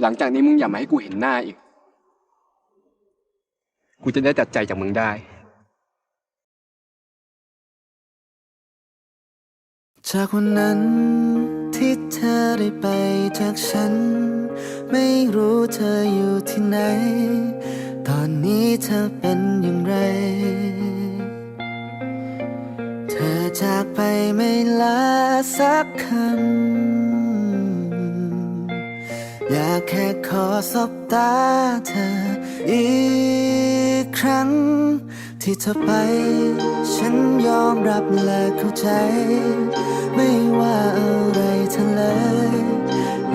หลังจากนี้มึงอย่ามาให้กูเห็นหน้าอีก กูจะได้ตัดใจจากมึงได้ จากวันนั้นที่เธอได้ไปจากฉัน ไม่รู้เธออยู่ที่ไหน ตอนนี้เธอเป็นอย่างไร เธอจากไปไม่ลาสักคำ อยากแค่ขอสบตาเธอ อีกครั้ง ที่เธอไป ฉันยอมรับและเข้าใจ ไม่ว่าอะไรเธอเลย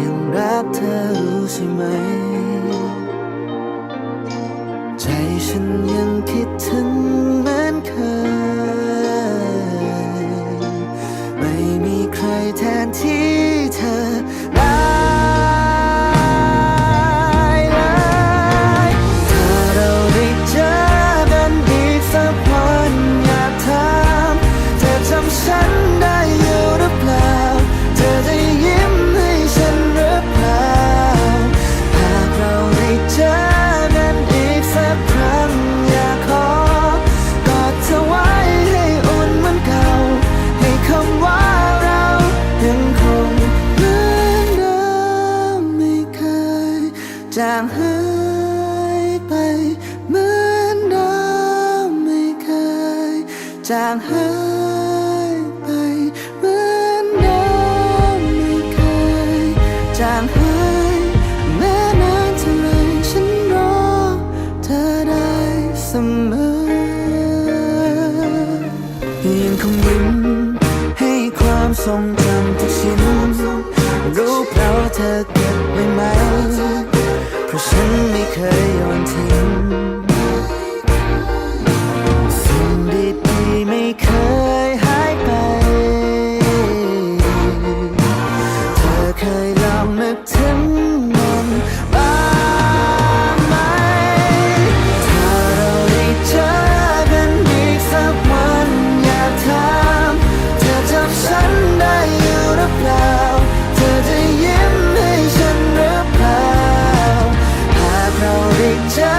ยังรักเธอรู้ใช่ไหม ใจฉันยังคิดถึงเหมือนเคย ไม่มีใครแทนที่เธอได้ จางหายไปเหมือนเดิมไม่เคยจางหายแม้นานเท่าไรฉันรอเธอได้เสมอยังคงยิ้มให้ความทรงจำทุกชิ้นรู้เปล่าเธอเก็บไว้ไหม เพราะฉันไม่เคยโยนทิ้ง take time.